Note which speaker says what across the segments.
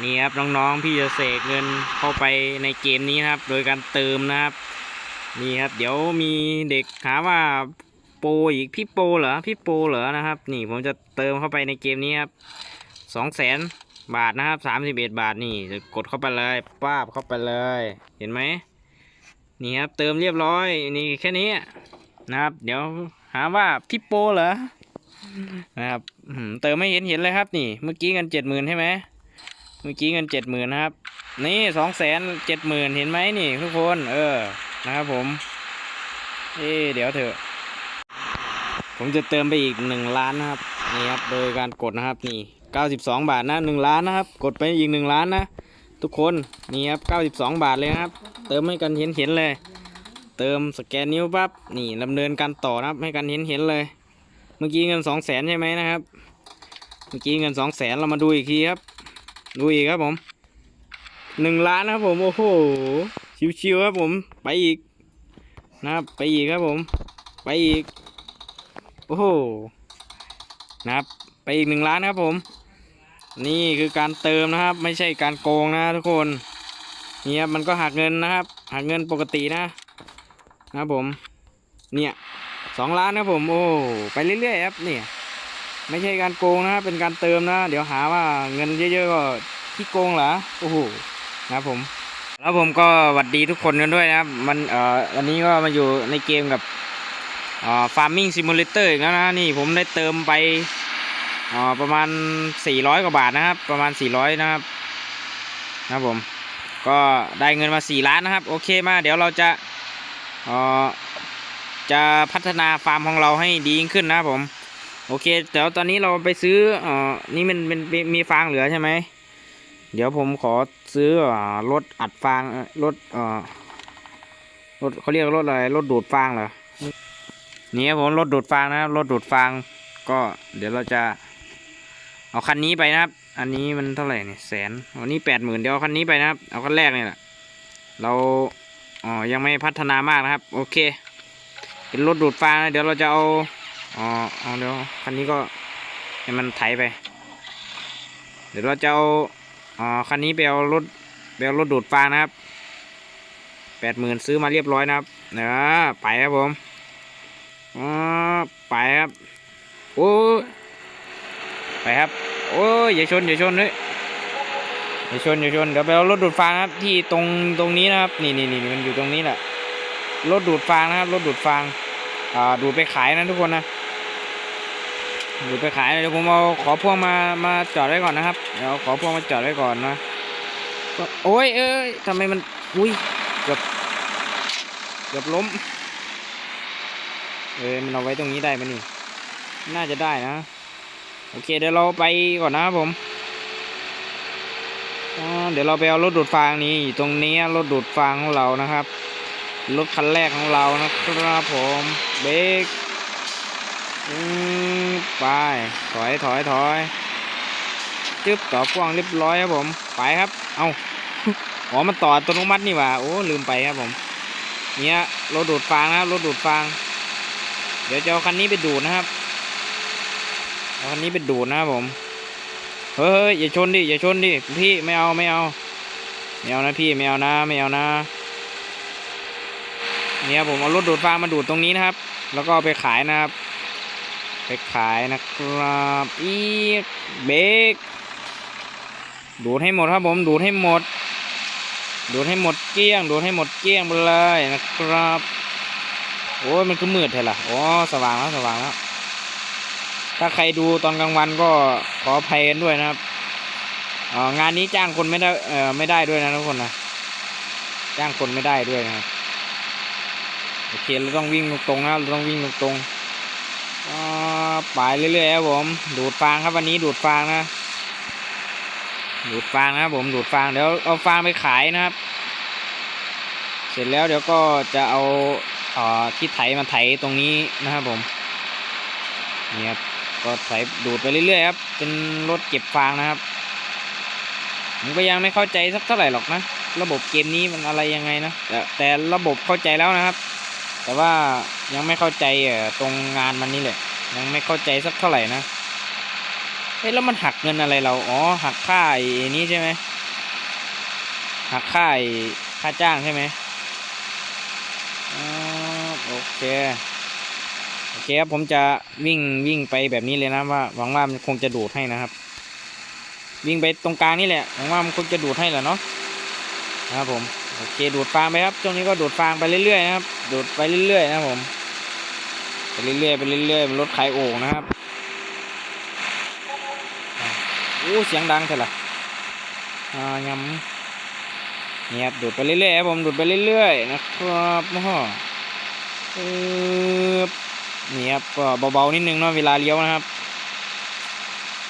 Speaker 1: นี่ครับน้องๆพี่จะเสกเงินเข้าไปในเกมนี้นะครับ โดยการเติมนะครับนี่ครับ เดี๋ยวมีเด็กหาว่าโปรอีกพี่โปรเหรอพี่โปรเหรอนะครับ นี่ผมจะเติมเข้าไปในเกมนี้ครับสองแสนบาทนะครับสามสิบเอ็ดบาทนี่จะกดเข้าไปเลยป้าบเข้าไปเลย เห็นไหมนี่ครับเติมเรียบร้อยนี่แค่นี้นะครับ เดี๋ยวหาว่าพี่โปรเหรอนะครับเติมไม่เห็นเห็นเลยครับนี่ เมื่อกี้เงินเจ็ดหมื่นใช่ไหม เมื่อกี้เงินเจ็ดหมื่นนะครับ นี่สองแสนเจ็ดหมื่นเห็นไหมนี่ทุกคน เออ นะครับผมเอ๊เดี๋ยวเถอะ ผมจะเติมไปอีกหนึ่งล้านนะครับ นี่ครับ โดยการกดนะครับ นี่เก้าสิบสองบาทนะหนึ่งล้านนะครับ กดไปอีกหนึ่งล้านนะ ทุกคน นี่ครับเก้าสิบสองบาทเลยครับ เติมให้กันเห็นเห็นๆเลย เติมสแกนนิ้วปั๊บ นี่ดำเนินการต่อนะครับ ให้กันเห็นเห็นๆเลย เมื่อกี้เงินสองแสนใช่ไหมนะครับ เมื่อกี้เงินสองแสนเรามาดูอีกทีครับ ดูอีกครับผมหนึ่งล้านครับผมโอ้โหชิวๆครับผมไปอีกนะครับไปอีกครับผม ไปอีกโอ้โหนะครับไปอีกหนึ่งล้านครับผม นี่คือการเติมนะครับ ไม่ใช่การโกงนะทุกคนนี่ครับมันก็หักเงินนะครับหักเงินปกตินะนะครับผมเนี่ยสองล้านครับผมโอ้ไปเรื่อยๆครับเนี่ยไม่ใช่การโกงนะครับเป็นการเติมนะ เดี๋ยวหาว่าเงินเยอะๆก็ ที่โกงเหรอโอ้โหนะครับผม แล้วผมก็หวัดดีทุกคนกันด้วยนะครับ มันเอ่อวันนี้ก็มาอยู่ในเกมกับอ่า farming simulator อีกแล้วนะนี่ผมได้เติมไปอ่าประมาณ 400 กว่าบาทนะครับ ประมาณ 400 นะครับนะครับผมก็ได้เงินมา 4 ล้านนะครับ โอเคมาเดี๋ยวเราจะเอ่อจะพัฒนาฟาร์มของเราให้ดียิ่งขึ้นนะครับผม โอเคเดี๋ยวตอนนี้เราไปซื้อเอ่อนี่มันเป็นมีฟางเหลือใช่ไหม เดี๋ยวผมขอซื้อรถอัดฟางรถเออรถเขาเรียกรถอะไรรถดูดฟางเหรอนี่ครับผมรถดูดฟางนะครับรถดูดฟาง ก็เดี๋ยวเราจะเอาคันนี้ไปนะครับ อันนี้มันเท่าไหร่เนี่ยแสนอันนี้แปดหมื่นเดี๋ยวเอาคันนี้ไปนะครับ เอาคันแรกเนี่ยแหละเราอ๋อยังไม่พัฒนามากนะครับ โอเค เป็นรถดูดฟางนะเดี๋ยวเราจะเอาอ๋อเอาเดี๋ยวคันนี้ก็ให้มันไถไป เดี๋ยวเราจะเอา อ๋อคันนี้ไปเอารถไปเอารถดูดฟางนะครับแปดหมื่นซื้อมาเรียบร้อยนะครับเดี๋ยวไปครับผมอ๋อไปครับโอ้ยไปครับ โอ้ยอย่าชนอย่าชนเลยอย่าชนอย่าชนเดี๋ยวไปเอารถดูดฟางนะครับที่ตรงตรงนี้นะครับนี่นี่นี่มันอยู่ตรงนี้แหละรถดูดฟางนะครับรถดูดฟางอ่าดูดไปขายนะทุกคนนะ ดูดไปขายเดี๋ยวผมเอาขอพ่วงมามาจอดไว้ก่อนนะครับเดี๋ยวขอพ่วงมาจอดไว้ก่อนนะก็โอ้ยเอ้ยทำไมมันอุ้ยเกือบเกือบล้มเออมันเอาไว้ตรงนี้ได้ไหมนี่น่าจะได้นะ โอเคเดี๋ยวเราไปก่อนนะครับผมเดี๋ยวเราไปเอารถดูดฟางนี่อยู่ตรงนี้รถดูดฟางของเรานะครับรถคันแรกของเรานะครับผมเบรกอืม ไป ถอยถอยถอยจึ๊บต่อพ่วงเรียบร้อยครับผม ไปครับ เอาอ๋อมันต่ออัตโนมัตินี่ว่า โอ้ ลืมไปครับผม เนี่ยรถดูดฟางนะครับรถดูดฟาง เดี๋ยวจะเอาคันนี้ไปดูดนะครับเอาคันนี้ไปดูดนะครับผม เฮ้ยอย่าชนดิ อย่าชนดิ พี่ไม่เอาไม่เอา ไม่เอานะพี่ไม่เอานะไม่เอานะ เนี่ยผมเอารถดูดฟางมาดูดตรงนี้นะครับ แล้วก็ไปขายนะครับ ไปขายนะครับอีกเบรกดูดให้หมดครับผมดูดให้หมด ดูดให้หมดเกลี้ยง ดูดให้หมดเกลี้ยงไปเลยนะครับโอ้ยมันคือมืดเถอะล่ะอ๋อสว่างแล้วสว่างแล้วถ้าใครดูตอนกลางวันก็ขออภัยกันด้วยนะครับงานนี้จ้างคนไม่ได้ไม่ได้ด้วยนะทุกคนนะจ้างคนไม่ได้ด้วยนะครับโอเคเราต้องวิ่งตรงๆนะเราต้องวิ่งตรงๆ อ่าไปเรื่อยๆครับผม ดูดฟางครับวันนี้ดูดฟางนะ ดูดฟางนะครับผมดูดฟางเดี๋ยวเอาฟางไปขายนะครับ เสร็จแล้วเดี๋ยวก็จะเอาเอ่อที่ไถมาไถตรงนี้นะครับผมนี่ครับก็ไถดูดไปเรื่อยๆครับเป็นรถเก็บฟางนะครับผมก็ยังไม่เข้าใจสักเท่าไหร่หรอกนะ ระบบเกมนี้มันอะไรยังไงนะแต่แต่ระบบเข้าใจแล้วนะครับ แต่ว่ายังไม่เข้าใจเอ่อตรงงานมันนี่แหละ ยังไม่เข้าใจสักเท่าไหร่นะเฮ้ยแล้วมันหักเงินอะไรเรา อ๋อ หักค่าไอ้นี้ใช่ไหมหักค่าค่าจ้างใช่ไหมโอเค โอเคครับผมจะวิ่งวิ่งไปแบบนี้เลยนะว่าหวังว่ามันคงจะดูดให้นะครับ วิ่งไปตรงกลางนี่แหละหวังว่ามันคงจะดูดให้แหละเนาะนะครับผม โอเคดูดฟางไปครับช่วงนี้ก็ดูดฟางไปเรื่อยๆนะครับ ดูดไปเรื่อยๆนะผมไปเรื่อยๆไปเรื่อยๆมันลดขายโอ่งนะครับอะโอ้เสียงดังเถอะล่ะอ่ายำเนี่ยครับดูดไปเรื่อยๆครับผมดูดไปเรื่อยๆนะครับโอ้โหเนี่ครับก็เบาๆนิดนึงเนาะเวลาเลี้ยวนะครับ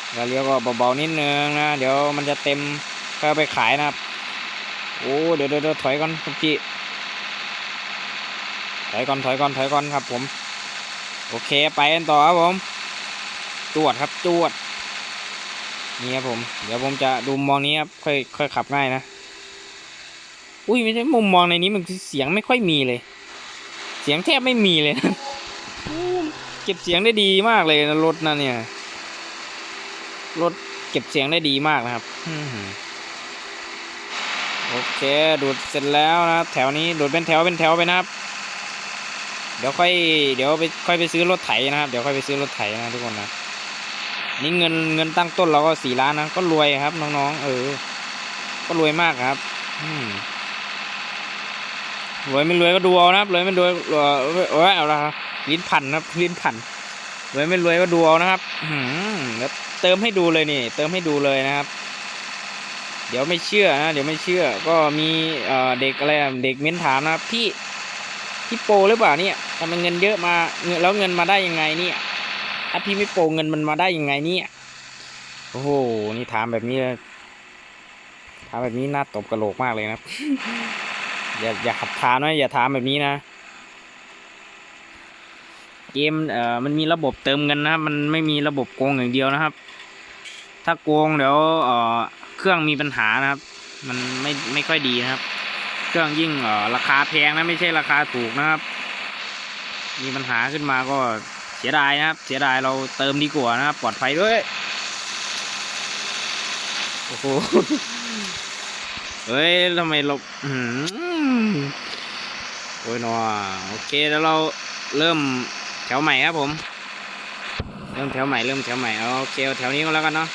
Speaker 1: เวลาเลี้ยวก็เบาๆนิดนึงนะเดี๋ยวมันจะเต็มก็เอไปขายนะครับ โอ้เดี๋ยวเดี๋ยวเดี๋ยวถอยก่อนคุณพี่ถอยก่อนถอยก่อนถอยก่อนครับ ผม โอเคไปกันต่อครับผมจวดครับจวดนี่ครับผม เดี๋ยวผมจะดูมองนี้ครับค่อยค่อยขับง่ายนะอุ้ยไม่ใช่มุมมองในนี้มันเสียงไม่ค่อยมีเลย เสียงแทบไม่มีเลยนะเก็บเสียงได้ดีมากเลยนะรถนะเนี่ยรถเก็บเสียงได้ดีมากนะครับอื โอเคดูดเสร็จแล้วนะแถวนี้ดูดเป็นแถวเป็นแถวไปนะครับ เดี๋ยวค่อยเดี๋ยวไปค่อยไปซื้อรถไถนะครับ เดี๋ยวค่อยไปซื้อรถไถนะทุกคนนะนี่เงินเงินตั้งต้นเราก็สี่ล้านนะก็รวยครับน้องๆเออ ก็รวยมากครับรวยไม่รวยก็ดูเอานะครับรวยไม่รวยเออเออเอาละครับลิ้นพันนะครับลิ้นพันรวยไม่รวยก็ดูเอานะครับหืมแล้วเติมให้ดูเลยนี่ เติมให้ดูเลยนะครับ เดี๋ยวไม่เชื่อนะเดี๋ยวไม่เชื่อ ก็มีเด็กอะไรเด็กเม้นถามนะครับพี่พี่โปรหรือเปล่าเนี่ยทำไมเงินเยอะมาเงินแล้วเงินมาได้ยังไงเนี่ยถ้าพี่ไม่โปรเงินมันมาได้ยังไงเนี่ยโอ้โหนี่ถามแบบนี้ถามแบบนี้น่าตบกระโหลกมากเลยนะอย่าอย่าขับถามนะอย่าถามแบบนี้นะเกมเอ่อมันมีระบบเติมเงินนะครับมันไม่มีระบบโกงอย่างเดียวนะครับ ถ้าโกงเดี๋ยวเอ่อ เครื่องมีปัญหานะครับ มันไม่ไม่ค่อยดีนะครับ เครื่องยิ่งเออราคาแพงนะไม่ใช่ราคาถูกนะครับ มีปัญหาขึ้นมาก็เสียดายนะครับ เสียดายเราเติมดีกว่านะครับ ปลอดภัยด้วยโอ้โหเฮ้ยทำไมเราอื้อหือโอ้ยหนอโอเคแล้วเราเริ่มแถวใหม่ครับผม เริ่มแถวใหม่เริ่มแถวใหม่เอาโอเคเอาแถวนี้ก็แล้วกันเนาะ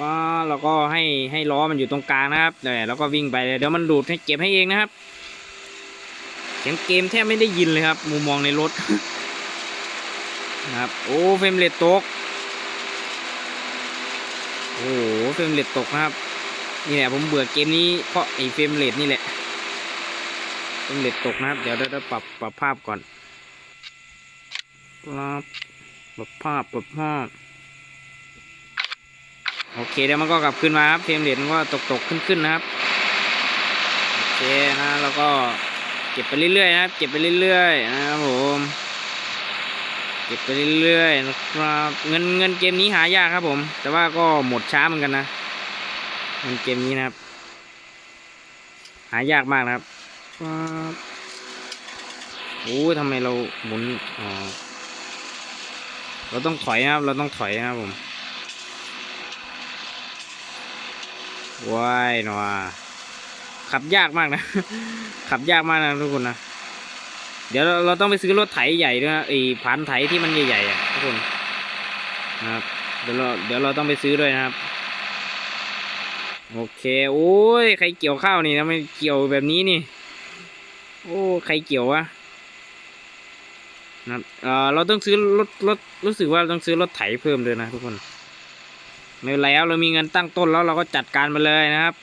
Speaker 1: ว่าเราก็ให้ให้ล้อมันอยู่ตรงกลางนะครับเดี๋ยวเราก็วิ่งไปเดี๋ยวมันดูดให้เก็บให้เองนะครับเสียงเกมแทบไม่ได้ยินเลยครับ มุมมองในรถนะครับโอ้เฟรมเรทตกโอ้เฟรมเรทตกนะครับนี่แหละผมเบื่อเกมนี้เพราะไอ้เฟรมเรทนี่แหละเฟรมเรทตกนะครับ เดี๋ยวเราปรับปรับภาพก่อนครับปรับภาพปรับภาพ โอเคเดี๋ยวมันก็กลับขึ้นมาครับเฟรมเรทมันก็ตกตกขึ้นขึ้นนะครับโอเคนะแล้วก็เก็บไปเรื่อยๆนะครับ เก็บไปเรื่อยๆนะครับผมเก็บไปเรื่อยๆนะครับเงินเงินเกมนี้หายากครับผม แต่ว่าก็หมดช้าเหมือนกันนะเงินเกมนี้นะครับ หายากมากนะครับโอ้ยทำไมเราหมุนอ๋อเราต้องถอยนะครับ เราต้องถอยนะครับผม ว้ายหนอขับยากมากนะ ขับยากมากนะทุกคนนะ เดี๋ยวเราเราต้องไปซื้อรถไถใหญ่ด้วยนะไอ้พันไถที่มันใหญ่ๆอะทุกคนนะครับ เดี๋ยวเราเดี๋ยวเราต้องไปซื้อด้วยนะครับ โอเค โอ้ยใครเกี่ยวข้าวนี่นะไม่เกี่ยวแบบนี้นี่ โอ้ใครเกี่ยววะนะเออเราต้องซื้อรถรถรู้สึกว่าเราต้องซื้อรถไถเพิ่มเลยนะทุกคน ไม่เป็นไรครับเรามีเงินตั้งต้นแล้วเราก็จัดการไปเลยนะครับ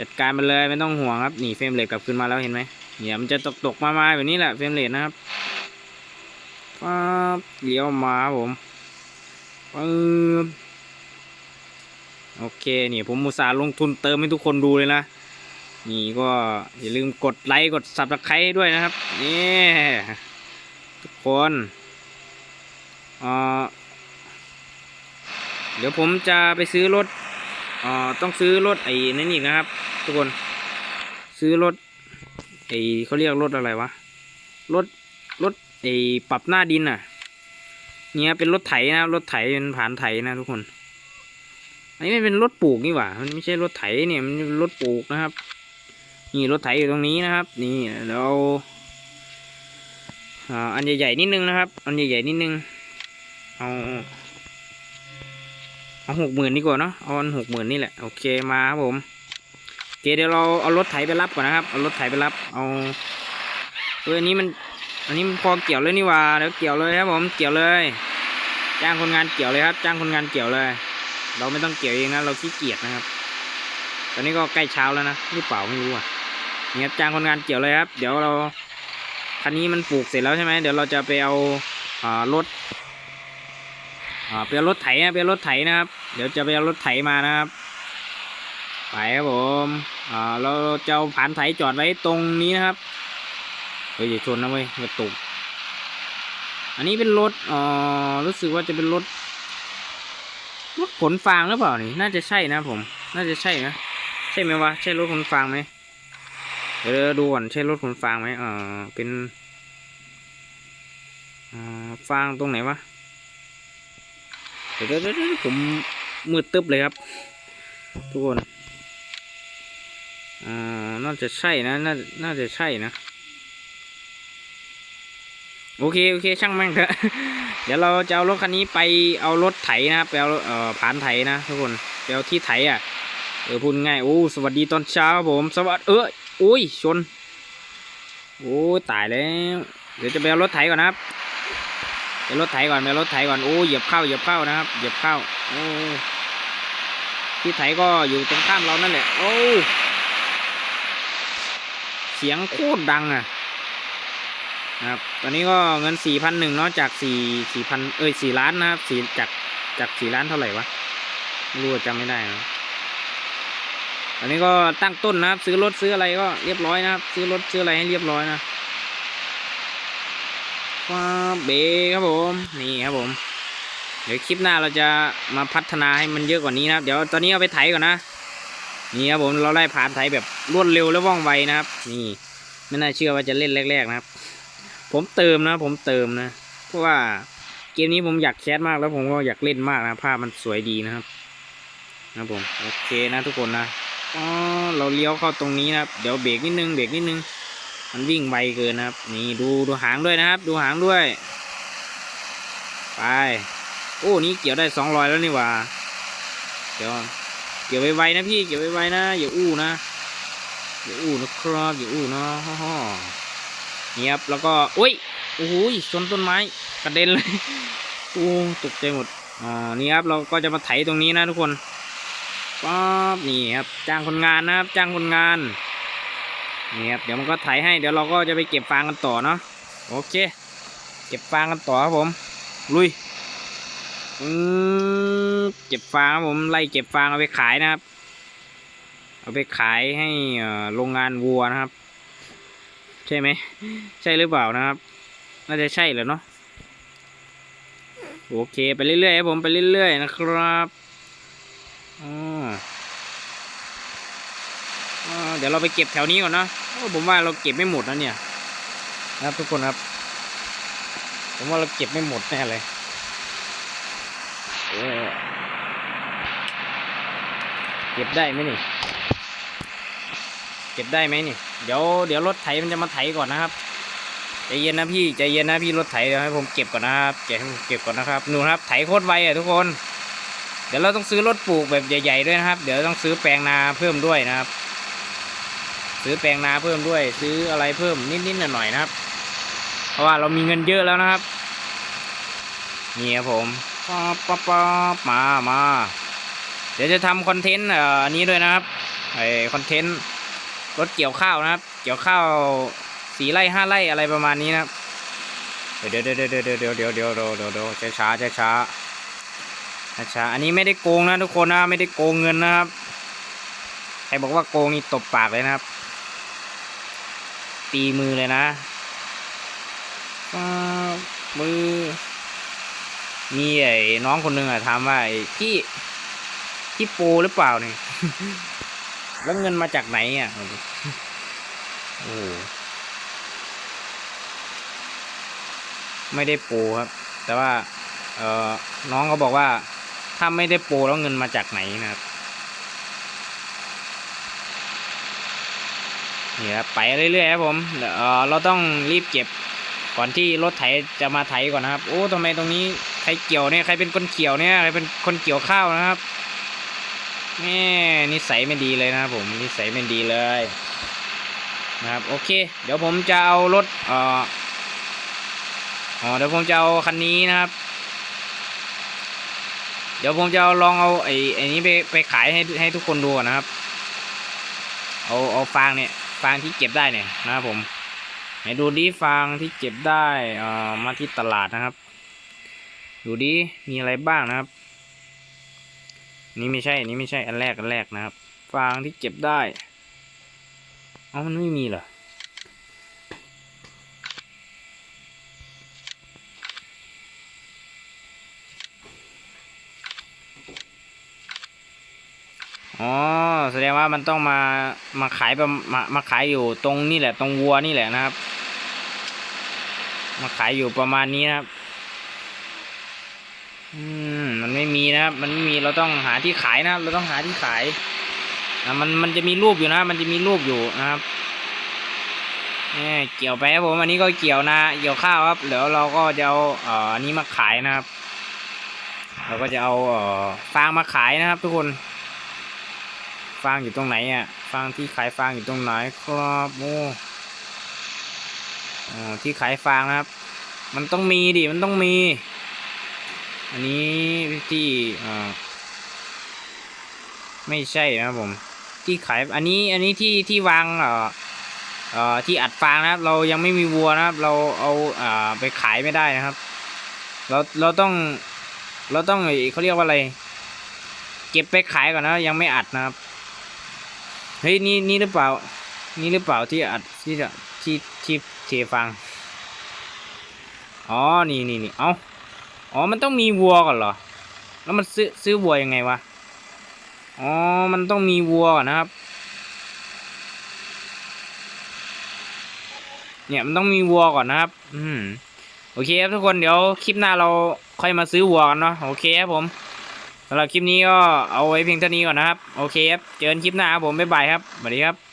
Speaker 1: จัดการไปเลยไม่ต้องห่วงครับนี่เฟรมเรทกลับขึ้นมาแล้วเห็นไหมเนี่ยมันจะตกตกมามาแบบนี้แหละเฟรมเรทนะครับป๊าบเลี้ยวมาผมปึ๊บโอเคนี่ผมมุสาลงทุนเติมให้ทุกคนดูเลยนะนี่ก็อย่าลืมกดไลค์กดซับสไครต์ด้วยนะครับนี่ทุกคนเอ่อ เดี๋ยวผมจะไปซื้อรถอ่อต้องซื้อรถไอ้นั่นอีกนะครับ ทุกคน ซื้อรถไอ้เขาเรียกรถอะไรวะรถรถไอ้ปรับหน้าดินน่ะ เนี่ยเป็นรถไถนะรถไถเป็นผ่านไถนะทุกคนอันนี้มันเป็นรถปลูกนี่หว่ามันไม่ใช่รถไถเนี่ยมันเป็นรถปลูกนะครับ นี่รถไถอยู่ตรงนี้นะครับ นี่เราอ่าอันใหญ่ๆนิดนึงนะครับ อันใหญ่ๆนิดนึงเอา เอาหกหมื่นดีกว่าเนาะเอาอันหกหมื่นนี่แหละโอเคมาครับผมโอเคเดี๋ยวเราเอารถไถไปรับก่อนนะครับเอารถไถไปรับเอาเอออันนี้มันอันนี้มันพอเกี่ยวเลยนี่ว่าเดี๋ยวเกี่ยวเลยครับผมเกี่ยวเลย จ้างคนงานเกี่ยวเลยครับ จ้างคนงานเกี่ยวเลย เราไม่ต้องเกี่ยวเองนะเราขี้เกียจนะครับ ตอนนี้ก็ใกล้เช้าแล้วนะหรือเปล่าไม่รู้อะเนี่ครับจ้างคนงานเกี่ยวเลยครับ เดี๋ยวเราคันนี้มันปลูกเสร็จแล้วใช่ไหมเดี๋ยวเราจะไปเอารถอ่าไปเอารถไถนะไปเอารถไถนะครับ เดี๋ยวจะไปเอารถไถมานะครับ ไปครับผมอ่าเราจะเอาผ่านไถจอดไว้ตรงนี้นะครับเฮ้ยอย่าชนนะเว้ยกระตุก อันนี้เป็นรถอ่ารู้สึกว่าจะเป็นรถรถขนฟางหรือเปล่านี่ น่าจะใช่นะผม น่าจะใช่นะ ใช่ไหมวะ ใช่รถขนฟางไหมเดี๋ยวดูก่อนใช่รถขนฟางไหมเออเป็นอ่าฟางตรงไหนวะ เดี๋ยวเดี๋ยวเดี๋ยวผม มืดตึ๊บเลยครับ ทุกคน อ่า น่าจะใช่นะ น่า น่าจะใช่นะ โอเค โอเค ช่างแม่งเถอะเดี๋ยวเราจะเอารถคันนี้ไปเอารถไถนะครับไปเอาเอ่อผ่านไถนะทุกคนไปเอาที่ไถอะ เออพูดง่ายโอ้สวัสดีตอนเช้าครับผม สวัสดีเอออุ้ยชน โอ้ตายแล้ว เดี๋ยวจะไปเอารถไถก่อนนะครับ ไปรถไถก่อนไปรถไถก่อนโอ้เหยียบเข้าเหยียบเข้านะครับ เหยียบเข้าโอ้ที่ไถก็อยู่ตรงข้ามเรานั่นแหละโอ้เสียงโคตรดังอะนะครับตอนนี้ก็เงินสี่พันหนึ่งเนาะจากสี่สี่พันเอ้ยสี่ล้านนะครับสี่จากจากสี่ล้านเท่าไหร่วะไม่รู้จำไม่ได้นะตอนนี้ก็ตั้งต้นนะครับ ซื้อรถซื้ออะไรก็เรียบร้อยนะครับ ซื้อรถซื้ออะไรให้เรียบร้อยนะ ว้าเบครับผม นี่ครับผม เดี๋ยวคลิปหน้าเราจะมาพัฒนาให้มันเยอะกว่านี้นะครับ เดี๋ยวตอนนี้เอาไปไถก่อนนะ นี่ครับผมเราไล่ผ่านไถแบบรวดเร็วและว่องไวนะครับ นี่ไม่น่าเชื่อว่าจะเล่นแรก ๆ นะครับ ผมเติมนะ ผมเติมนะ เพราะว่าเกมนี้ผมอยากแคสมากแล้วผมก็อยากเล่นมากนะภาพมันสวยดีนะครับนะผมโอเคนะทุกคนนะอ๋อเราเลี้ยวเข้าตรงนี้นะครับ เดี๋ยวเบรกนิดนึงเบรกนิดนึง มันวิ่งไวเกินนะครับ นี่ดูดูหางด้วยนะครับ ดูหางด้วย ไป โอ้นี่เกี่ยวได้สองรอยแล้วนี่ว่าเดี๋ยวเกี่ยวไวๆนะพี่เกี่ยวไวๆนะอย่าอู้นะอย่าอู้นะครับอย่าอู้นะฮ่าๆนี่ครับแล้วก็อุ้ยโอ้โหชนต้นไม้กระเด็นเลยโอ้ตกใจหมดอ่านี่ครับเราก็จะมาไถตรงนี้นะทุกคนป๊าบนี่ครับจ้างคนงานนะครับ จ้างคนงาน นี่ครับเดี๋ยวมันก็ไถให้เดี๋ยวเราก็จะไปเก็บฟางกันต่อเนาะโอเค เก็บฟางกันต่อครับผม ลุยอืมเก็บฟางครับผมไล่เก็บฟางเอาไปขายนะครับ เอาไปขายให้โรงงานวัวนะครับ ใช่ไหมใช่หรือเปล่านะครับ น่าจะใช่แหละเนาะโอเค ไปเรื่อยๆครับผมไปเรื่อยๆนะครับอ๋ออ๋อ เดี๋ยวเราไปเก็บแถวนี้ก่อนนะผมว่าเราเก็บไม่หมดนะเนี่ยนะครับทุกคนครับ ผมว่าเราเก็บไม่หมดแน่เลยเเก็บได้ไหมนี่ เก็บได้ไหมนี่ เดี๋ยวเดี๋ยวรถไถมันจะมาไถก่อนนะครับใจเย็นนะพี่ใจเย็นนะพี่รถไถเดี๋ยวให้ผมเก็บก่อนนะครับเก็บเก็บก่อนนะครับหนูครับไถโคตรไวอะทุกคน เดี๋ยวเราต้องซื้อรถปลูกแบบใหญ่ ๆด้วยนะครับ เดี๋ยวต้องซื้อแปลงนาเพิ่มด้วยนะครับ ซื้อแปลงนาเพิ่มด้วย ซื้ออะไรเพิ่มนิดๆหน่อยๆนะครับ เพราะว่าเรามีเงินเยอะแล้วนะครับนี่ครับผมป๊อปป๊อปป๊อปมามาเดี๋ยวจะทำคอนเทนต์อันนี้ด้วยนะครับไอคอนเทนต์รถเกี่ยวข้าวนะครับ เกี่ยวข้าวสี่ไร่ห้าไร่อะไรประมาณนี้นะครับเดี๋ยวเดี๋ยวเดี๋ยวเดี๋ยวเดี๋ยวเดี๋ยวเดี๋ยวเดี๋ยวเดี๋ยวเดี๋ยวช้าช้าช้าช้าช้าช้าอันนี้ไม่ได้โกงนะทุกคนนะไม่ได้โกงเงินนะครับใครบอกว่าโกงนี่ตบปากเลยนะครับ ตีมือเลยนะป๊าบมือ มีไอ้น้องคนหนึ่งอะถามว่าไอ้พี่พี่โปหรือเปล่าเนี่ยแล้วเงินมาจากไหนอะโอ้ไม่ได้ปูครับ แต่ว่า เออน้องเขาบอกว่า ถ้าไม่ได้โปแล้วเงินมาจากไหนนะครับ นี่ครับไปเรื่อยๆครับผมเดี๋ยวเอ่อเราต้องรีบเก็บก่อนที่รถไถจะมาไถก่อนนะครับ โอ้ทำไมตรงนี้ใครเกี่ยวเนี่ยใครเป็นคนเกี่ยวเนี่ยใครเป็นคนเกี่ยวข้าวนะครับแม่นิสัยไม่ดีเลยนะครับผมนิสัยไม่ดีเลยนะครับโอเค เดี๋ยวผมจะเอารถเอ่ออ๋อเดี๋ยวผมจะเอาคันนี้นะครับ เดี๋ยวผมจะลองเอาไอ้ไอ้นี้ไปไปขายให้ให้ทุกคนดูนนะครับ เอาเอาฟางเนี่ย ฟางที่เก็บได้เนี่ยนะครับผมไหนดูดิฟางที่เก็บได้เอ่อมาที่ตลาดนะครับ ดูดิมีอะไรบ้างนะครับ นี่ไม่ใช่นี่ไม่ใช่อันแรกอันแรกนะครับ ฟางที่เก็บได้เอ้ามันไม่มีเหรอ อ๋อแสดงว่ามันต้องมามาขายประมามาขายอยู่ตรงนี่แหละ ตรงวัวนี่แหละนะครับ มาขายอยู่ประมาณนี้นะครับ อืมมันไม่มีนะครับ มันไม่มีเราต้องหาที่ขายนะครับ เราต้องหาที่ขายนะมันมันจะมีรูปอยู่นะ มันจะมีรูปอยู่นะครับนี่เกี่ยวไปครับผมอันนี้ก็เกี่ยวนะเกี่ยวข้าวครับเดี๋ยวเราก็จะเอาเอ่ออันนี้มาขายนะครับ เราก็จะเอาเอ่อฟางมาขายนะครับ ทุกคน ฟางอยู่ตรงไหนอะ ฟางที่ขายฟางอยู่ตรงไหนครับโอ้อ๋อที่ขายฟางนะครับ มันต้องมีดิ มันต้องมี อันนี้ที่อ่าไม่ใช่นะครับผม ที่ขาย อันนี้ อันนี้ที่ที่วางเอ่อเอ่อที่อัดฟางนะครับ เรายังไม่มีวัวนะครับ เราเอาอ่าไปขายไม่ได้นะครับ เรา เราต้อง เราต้องเขาเรียกว่าอะไร เก็บไปขายก่อนนะ ยังไม่อัดนะครับ เฮ้ยนี่นี่หรือเปล่า นี่หรือเปล่าที่อัดที่จะที่ที่เทฟัง อ๋อ นี่นี่นี่เอาอ๋อ มันต้องมีวัวก่อนเหรอ แล้วมันซื้อซื้อวัวยังไงวะ อ๋อ มันต้องมีวัวก่อนนะครับ เนี่ยมันต้องมีวัวก่อนนะครับ อืม โอเคครับทุกคนเดี๋ยวคลิปหน้าเราค่อยมาซื้อวัวกันเนาะ โอเคครับผม สำหรับคลิปนี้ก็เอาไว้เพียงเท่านี้ก่อนนะครับ โอเคครับ เจอกันคลิปหน้าครับผม บ๊ายบายครับ สวัสดีครับ